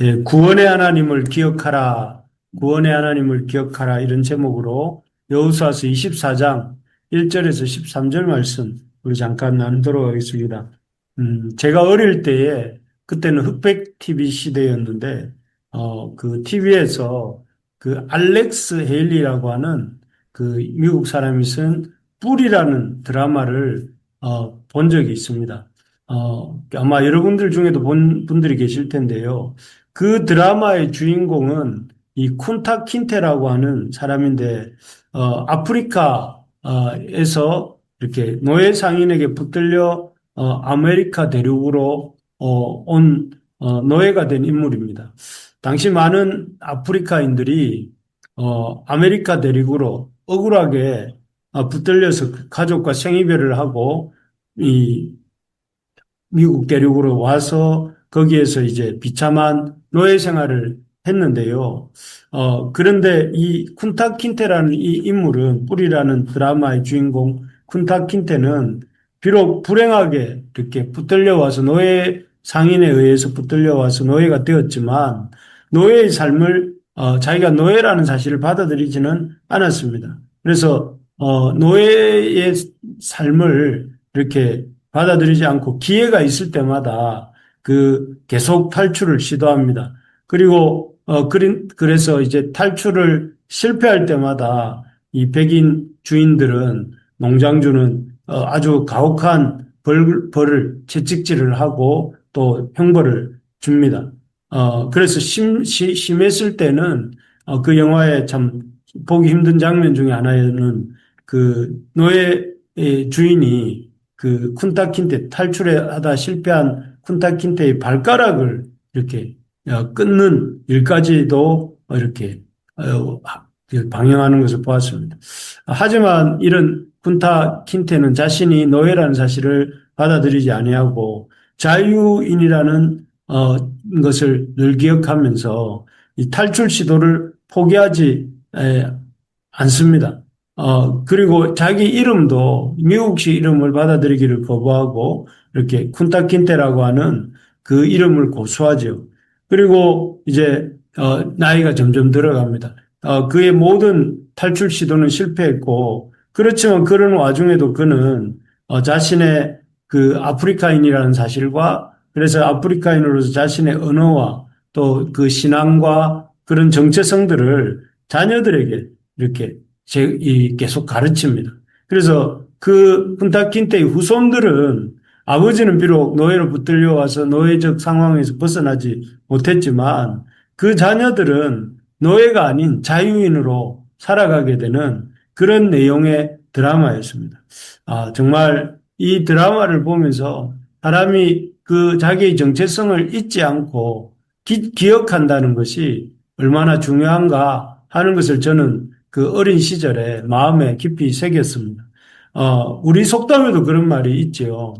예, 구원의 하나님을 기억하라, 구원의 하나님을 기억하라 이런 제목으로 여호수아서 24장 1절에서 13절 말씀 우리 잠깐 나누도록 하겠습니다. 음, 제가 어릴 때에 그때는 흑백 TV 시대였는데 어, 그 TV에서 그 알렉스 헤일리라고 하는 그 미국 사람이 쓴 뿔이라는 드라마를 어, 본 적이 있습니다. 어, 아마 여러분들 중에도 본 분들이 계실 텐데요. 그 드라마의 주인공은 이 쿤타 킨테라고 하는 사람인데, 어, 아프리카에서 이렇게 노예 상인에게 붙들려, 어, 아메리카 대륙으로, 어, 온, 어, 노예가 된 인물입니다. 당시 많은 아프리카인들이, 어, 아메리카 대륙으로 억울하게 어, 붙들려서 그 가족과 생이별을 하고, 이, 미국 대륙으로 와서 거기에서 이제 비참한 노예 생활을 했는데요. 어, 그런데 이 쿤타 킨테라는 이 인물은 뿌리라는 드라마의 주인공 쿤타 킨테는 비록 불행하게 이렇게 붙들려 와서 노예 상인에 의해서 붙들려 와서 노예가 되었지만 노예의 삶을 어, 자기가 노예라는 사실을 받아들이지는 않았습니다. 그래서 어, 노예의 삶을 이렇게 받아들이지 않고 기회가 있을 때마다 그 계속 탈출을 시도합니다. 그리고 어 그래서 이제 탈출을 실패할 때마다 이 백인 주인들은 농장주는 어, 아주 가혹한 벌, 벌을 채찍질을 하고 또 형벌을 줍니다. 어 그래서 심, 시- 심했을 때는 어, 그 영화에 참 보기 힘든 장면 중에 하나는 그 노예 주인이 그 쿤타킨테 탈출하다 실패한 쿤타킨테의 발가락을 이렇게 어, 끊는 일까지도 이렇게 어, 방영하는 것을 보았습니다. 하지만 이런 쿤타킨테는 자신이 노예라는 사실을 받아들이지 아니하고 자유인이라는 어, 것을 늘 기억하면서 이 탈출 시도를 포기하지 에, 않습니다. 어, 그리고 자기 이름도 미국식 이름을 받아들이기를 거부하고 이렇게 쿤타킨테라고 하는 그 이름을 고수하죠. 그리고 이제 어, 나이가 점점 들어갑니다. 어, 그의 모든 탈출 시도는 실패했고 그렇지만 그런 와중에도 그는 어, 자신의 그 아프리카인이라는 사실과 그래서 아프리카인으로서 자신의 언어와 또 그 신앙과 그런 정체성들을 자녀들에게 이렇게 제, 이, 계속 가르칩니다. 그래서 그 푼타킨테의 후손들은 아버지는 비록 노예로 붙들려 와서 노예적 상황에서 벗어나지 못했지만 그 자녀들은 노예가 아닌 자유인으로 살아가게 되는 그런 내용의 드라마였습니다. 아, 정말 이 드라마를 보면서 사람이 그 자기의 정체성을 잊지 않고 기, 기억한다는 것이 얼마나 중요한가 하는 것을 저는 그 어린 시절에 마음에 깊이 새겼습니다. 어, 우리 속담에도 그런 말이 있지요.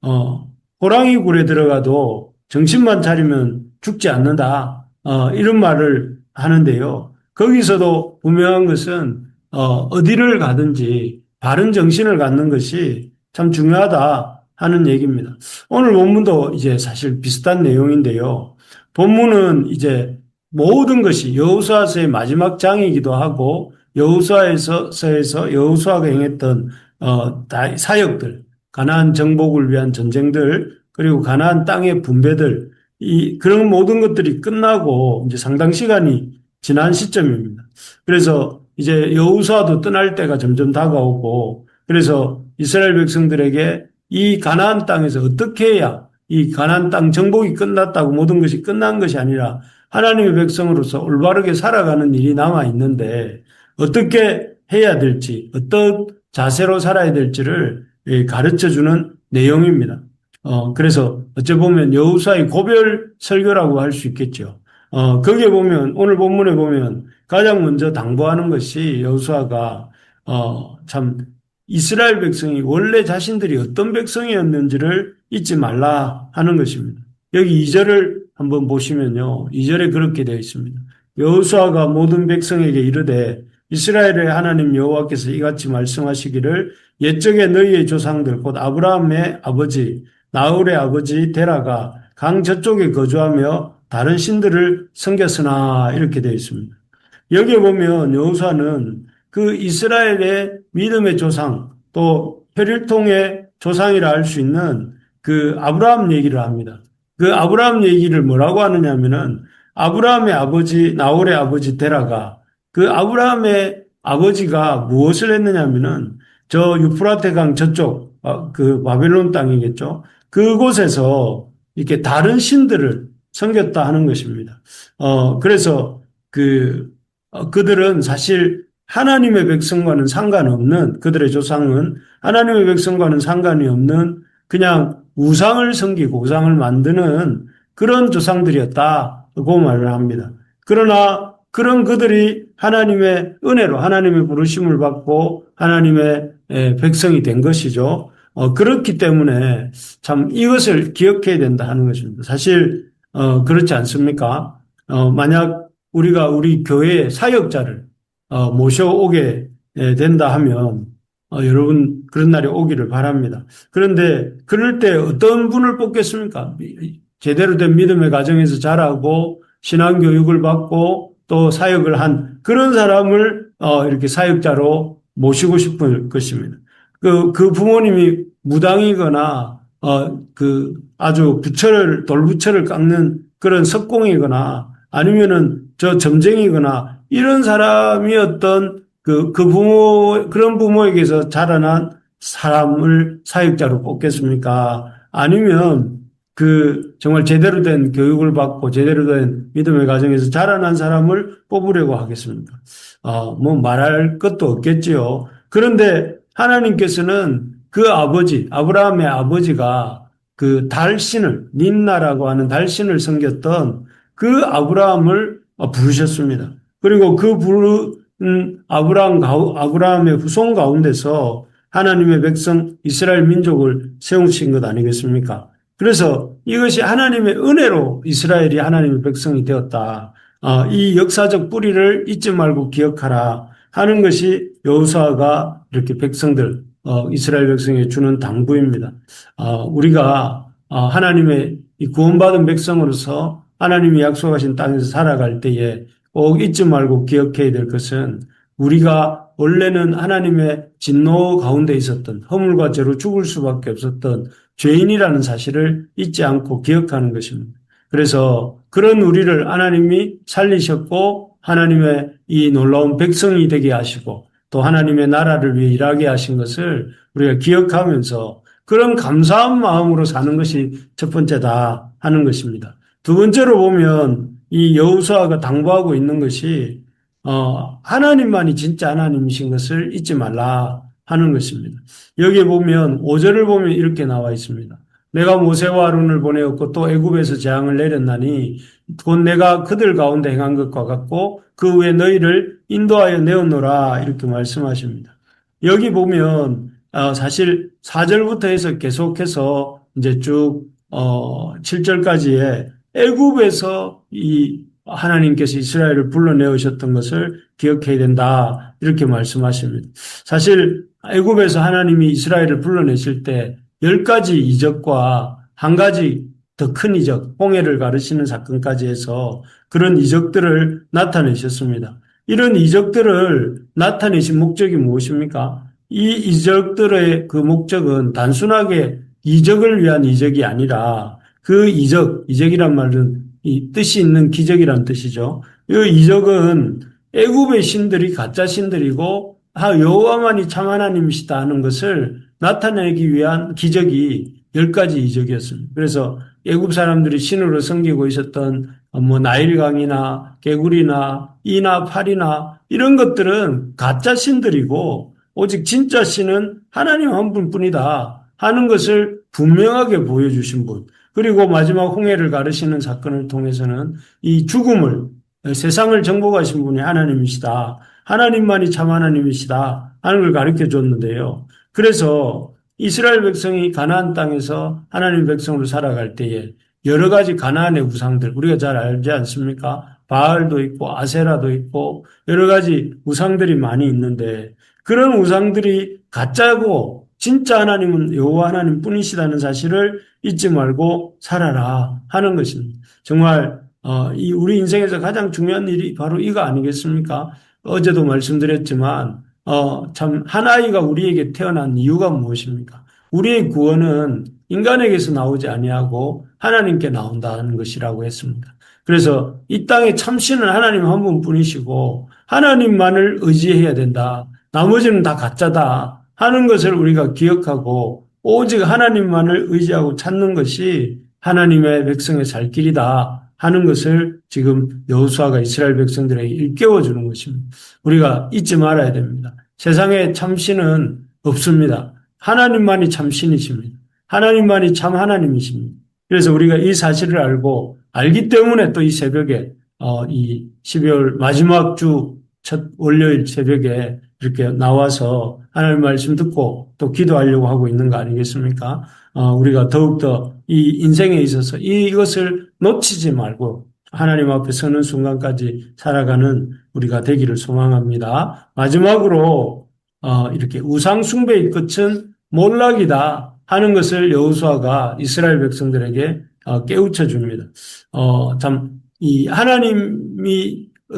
어, 호랑이 굴에 들어가도 정신만 차리면 죽지 않는다. 어, 이런 말을 하는데요. 거기서도 분명한 것은 어, 어디를 가든지 바른 정신을 갖는 것이 참 중요하다 하는 얘기입니다. 오늘 본문도 이제 사실 비슷한 내용인데요. 본문은 이제 모든 것이 여호수아서의 마지막 장이기도 하고 여호수아에서에서 여호수아가 행했던 어, 다- 사역들, 가나안 정복을 위한 전쟁들, 그리고 가나안 땅의 분배들, 이 그런 모든 것들이 끝나고 이제 상당 시간이 지난 시점입니다. 그래서 이제 여호수아도 떠날 때가 점점 다가오고, 그래서 이스라엘 백성들에게 이 가나안 땅에서 어떻게 해야 이 가나안 땅 정복이 끝났다고 모든 것이 끝난 것이 아니라 하나님의 백성으로서 올바르게 살아가는 일이 남아 있는데 어떻게 해야 될지, 어떤 자세로 살아야 될지를 예, 가르쳐 주는 내용입니다. 어, 그래서 어찌 보면 여호수아의 고별 설교라고 할 수 있겠죠. 어, 거기에 보면, 오늘 본문에 보면 가장 먼저 당부하는 것이 여호수아가, 어, 참, 이스라엘 백성이 원래 자신들이 어떤 백성이었는지를 잊지 말라 하는 것입니다. 여기 2절을 한번 보시면요. 2절에 그렇게 되어 있습니다. 여호수아가 모든 백성에게 이르되 이스라엘의 하나님 여호와께서 이같이 말씀하시기를 옛적에 너희의 조상들 곧 아브라함의 아버지 나홀의 아버지 데라가 강 저쪽에 거주하며 다른 신들을 섬겼으나 이렇게 되어 있습니다. 여기에 보면 여호수아는 그 이스라엘의 믿음의 조상 또 혈일통의 조상이라 할 수 있는 그 아브라함 얘기를 합니다. 그 아브라함 얘기를 뭐라고 하느냐면은 아브라함의 아버지 나홀의 아버지 데라가 그 아브라함의 아버지가 무엇을 했느냐면은 저 유프라테 강 저쪽 어, 그 바벨론 땅이겠죠. 그곳에서 이렇게 다른 신들을 섬겼다 하는 것입니다. 어 그래서 그 어, 그들은 사실 하나님의 백성과는 상관없는 그들의 조상은 하나님의 백성과는 상관이 없는 그냥 우상을 섬기고 우상을 만드는 그런 조상들이었다고 말을 합니다. 그러나 그런 그들이 하나님의 은혜로 하나님의 부르심을 받고 하나님의 백성이 된 것이죠. 어, 그렇기 때문에 참 이것을 기억해야 된다 하는 것입니다. 사실 어, 그렇지 않습니까? 어, 만약 우리가 우리 교회의 사역자를 어, 모셔오게 된다 하면 어, 여러분 그런 날이 오기를 바랍니다. 그런데 그럴 때 어떤 분을 뽑겠습니까? 제대로 된 믿음의 가정에서 자라고 신앙 교육을 받고 또 사역을 한 그런 사람을 어, 이렇게 사역자로 모시고 싶을 것입니다. 그, 그 부모님이 무당이거나 어, 그 아주 부처를 돌부처를 깎는 그런 석공이거나 아니면은 저 점쟁이거나 이런 사람이었던 그, 그 부모, 그런 부모에게서 자라난 사람을 사역자로 뽑겠습니까? 아니면 그 정말 제대로 된 교육을 받고 제대로 된 믿음의 가정에서 자라난 사람을 뽑으려고 하겠습니까? 어, 뭐 말할 것도 없겠지요. 그런데 하나님께서는 그 아버지, 아브라함의 아버지가 그 달신을, 닌나라고 하는 달신을 섬겼던 그 아브라함을 부르셨습니다. 그리고 그 부르, 음, 아브라함, 아브라함의 후손 가운데서 하나님의 백성 이스라엘 민족을 세우신 것 아니겠습니까? 그래서 이것이 하나님의 은혜로 이스라엘이 하나님의 백성이 되었다. 어, 이 역사적 뿌리를 잊지 말고 기억하라 하는 것이 여호수아가 이렇게 백성들 어, 이스라엘 백성에 주는 당부입니다. 어, 우리가 하나님의 구원받은 백성으로서 하나님이 약속하신 땅에서 살아갈 때에 꼭 잊지 말고 기억해야 될 것은 우리가 원래는 하나님의 진노 가운데 있었던 허물과 죄로 죽을 수밖에 없었던 죄인이라는 사실을 잊지 않고 기억하는 것입니다. 그래서 그런 우리를 하나님이 살리셨고 하나님의 이 놀라운 백성이 되게 하시고 또 하나님의 나라를 위해 일하게 하신 것을 우리가 기억하면서 그런 감사한 마음으로 사는 것이 첫 번째다 하는 것입니다. 두 번째로 보면 이 여호수아가 당부하고 있는 것이 어, 하나님만이 진짜 하나님이신 것을 잊지 말라 하는 것입니다. 여기에 보면 5절을 보면 이렇게 나와 있습니다. 내가 모세와 아론을 보내었고 또 애굽에서 재앙을 내렸나니 곧 내가 그들 가운데 행한 것과 같고 그 후에 너희를 인도하여 내었노라 이렇게 말씀하십니다. 여기 보면 어, 사실 4절부터 해서 계속해서 이제 쭉 어, 7절까지의 애굽에서 이 하나님께서 이스라엘을 불러내으셨던 것을 기억해야 된다. 이렇게 말씀하십니다. 사실 애굽에서 하나님이 이스라엘을 불러내실 때 열 가지 이적과 한 가지 더 큰 이적, 홍해를 가르치는 사건까지 해서 그런 이적들을 나타내셨습니다. 이런 이적들을 나타내신 목적이 무엇입니까? 이 이적들의 그 목적은 단순하게 이적을 위한 이적이 아니라 그 이적, 이적이란 말은 이 뜻이 있는 기적이란 뜻이죠. 이 이적은 애굽의 신들이 가짜 신들이고 여호와만이 참 하나님이시다 하는 것을 나타내기 위한 기적이 열 가지 이적이었습니다. 그래서 애굽 사람들이 신으로 섬기고 있었던 뭐 나일강이나 개구리나 이나 팔이나 이런 것들은 가짜 신들이고 오직 진짜 신은 하나님 한 분뿐이다 하는 것을 분명하게 보여주신 분. 그리고 마지막 홍해를 가르시는 사건을 통해서는 이 죽음을 세상을 정복하신 분이 하나님이시다. 하나님만이 참 하나님이시다. 하는 걸 가르쳐 줬는데요. 그래서 이스라엘 백성이 가나안 땅에서 하나님 백성으로 살아갈 때에 여러 가지 가나안의 우상들 우리가 잘 알지 않습니까? 바알도 있고 아세라도 있고 여러 가지 우상들이 많이 있는데 그런 우상들이 가짜고 진짜 하나님은 여호와 하나님 뿐이시다는 사실을 잊지 말고 살아라 하는 것입니다. 정말 어, 이 우리 인생에서 가장 중요한 일이 바로 이거 아니겠습니까? 어제도 말씀드렸지만, 어, 참, 한 아이가 우리에게 태어난 이유가 무엇입니까? 우리의 구원은 인간에게서 나오지 아니하고 하나님께 나온다는 것이라고 했습니다. 그래서 이 땅의 참신은 하나님 한 분뿐이시고 하나님만을 의지해야 된다. 나머지는 다 가짜다 하는 것을 우리가 기억하고 오직 하나님만을 의지하고 찾는 것이 하나님의 백성의 살 길이다 하는 것을 지금 여호수아가 이스라엘 백성들에게 일깨워 주는 것입니다. 우리가 잊지 말아야 됩니다. 세상에 참신은 없습니다. 하나님만이 참신이십니다. 하나님만이 참 하나님이십니다. 그래서 우리가 이 사실을 알고 알기 때문에 또 이 새벽에 어, 이 12월 마지막 주 첫 월요일 새벽에 이렇게 나와서 하나님 말씀 듣고 또 기도하려고 하고 있는 거 아니겠습니까? 어, 우리가 더욱더 이 인생에 있어서 이것을 놓치지 말고 하나님 앞에 서는 순간까지 살아가는 우리가 되기를 소망합니다. 마지막으로 어, 이렇게 우상 숭배의 끝은 몰락이다 하는 것을 여호수아가 이스라엘 백성들에게 어, 깨우쳐 줍니다. 어, 참, 이 하나님이 어,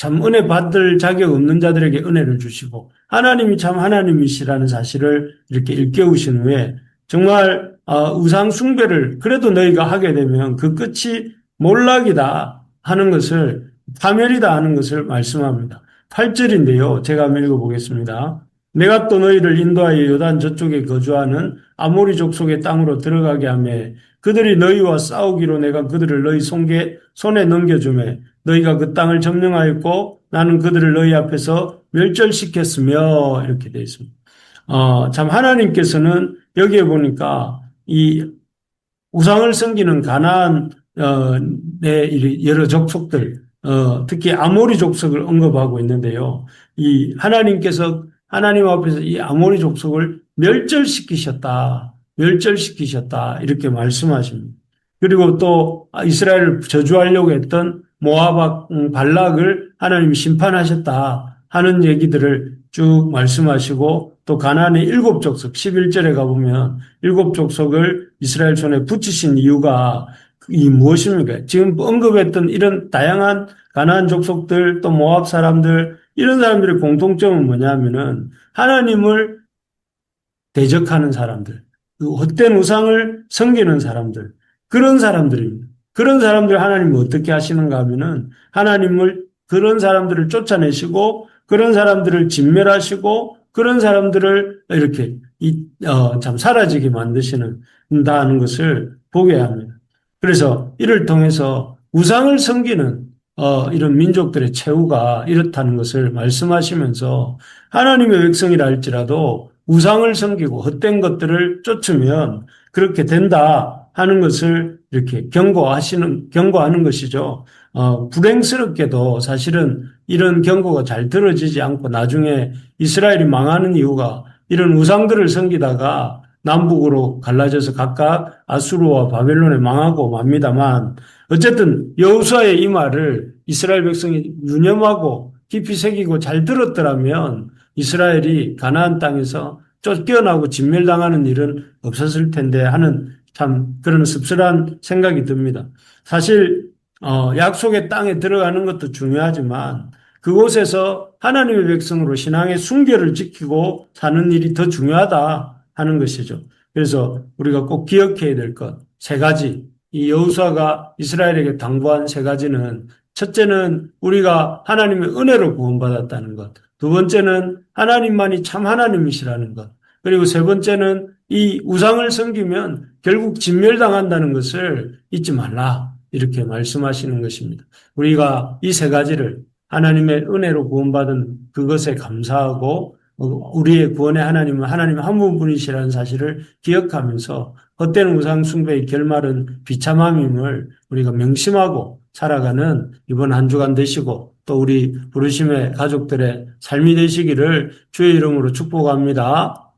참 은혜 받을 자격 없는 자들에게 은혜를 주시고 하나님이 참 하나님이시라는 사실을 이렇게 일깨우신 후에 정말 어, 우상 숭배를 그래도 너희가 하게 되면 그 끝이 몰락이다 하는 것을 파멸이다 하는 것을 말씀합니다. 8절인데요. 제가 한번 읽어보겠습니다. 내가 또 너희를 인도하여 요단 저쪽에 거주하는 아모리 족 속의 땅으로 들어가게 하며 그들이 너희와 싸우기로 내가 그들을 너희 손에 넘겨주매 너희가 그 땅을 점령하였고 나는 그들을 너희 앞에서 멸절시켰으며 이렇게 되어 있습니다. 어, 참 하나님께서는 여기에 보니까 이 우상을 섬기는 가나안 어, 의 여러 족속들 어, 특히 아모리 족속을 언급하고 있는데요. 이 하나님께서 하나님 앞에서 이 아모리 족속을 멸절시키셨다. 멸절시키셨다. 이렇게 말씀하십니다. 그리고 또 이스라엘을 저주하려고 했던 모아박 발락을 하나님이 심판하셨다 하는 얘기들을 쭉 말씀하시고 또 가나안의 일곱 족속 11절에 가보면 일곱 족속을 이스라엘 손에 붙이신 이유가 이 무엇입니까? 지금 언급했던 이런 다양한 가나안 족속들 또 모압 사람들 이런 사람들의 공통점은 뭐냐면은 하나님을 대적하는 사람들, 그 헛된 우상을 섬기는 사람들 그런 사람들입니다. 그런 사람들 하나님이 어떻게 하시는가 하면은 하나님을 그런 사람들을 쫓아내시고 그런 사람들을 진멸하시고 그런 사람들을 이렇게 이, 어, 참 사라지게 만드시는다는 것을 보게 합니다. 그래서 이를 통해서 우상을 섬기는 어, 이런 민족들의 최후가 이렇다는 것을 말씀하시면서 하나님의 백성이라 할지라도 우상을 섬기고 헛된 것들을 쫓으면 그렇게 된다 하는 것을 이렇게 경고하시는, 경고하는 것이죠. 어, 불행스럽게도 사실은 이런 경고가 잘 들어지지 않고 나중에 이스라엘이 망하는 이유가 이런 우상들을 섬기다가 남북으로 갈라져서 각각 아수르와 바벨론에 망하고 맙니다만 어쨌든 여호수아의 이 말을 이스라엘 백성이 유념하고 깊이 새기고 잘 들었더라면 이스라엘이 가나안 땅에서 쫓겨나고 진멸당하는 일은 없었을 텐데 하는 참 그런 씁쓸한 생각이 듭니다. 사실 어, 약속의 땅에 들어가는 것도 중요하지만 그곳에서 하나님의 백성으로 신앙의 순결을 지키고 사는 일이 더 중요하다 하는 것이죠. 그래서 우리가 꼭 기억해야 될 것 세 가지. 이 여호수아가 이스라엘에게 당부한 세 가지는 첫째는 우리가 하나님의 은혜로 구원받았다는 것. 두 번째는 하나님만이 참 하나님이시라는 것. 그리고 세 번째는 이 우상을 섬기면 결국 진멸당한다는 것을 잊지 말라. 이렇게 말씀하시는 것입니다. 우리가 이 세 가지를 하나님의 은혜로 구원받은 그것에 감사하고 우리의 구원의 하나님은 하나님 한 분뿐이시라는 사실을 기억하면서 헛된 우상 숭배의 결말은 비참함임을 우리가 명심하고 살아가는 이번 한 주간 되시고 또 우리 부르심의 가족들의 삶이 되시기를 주의 이름으로 축복합니다.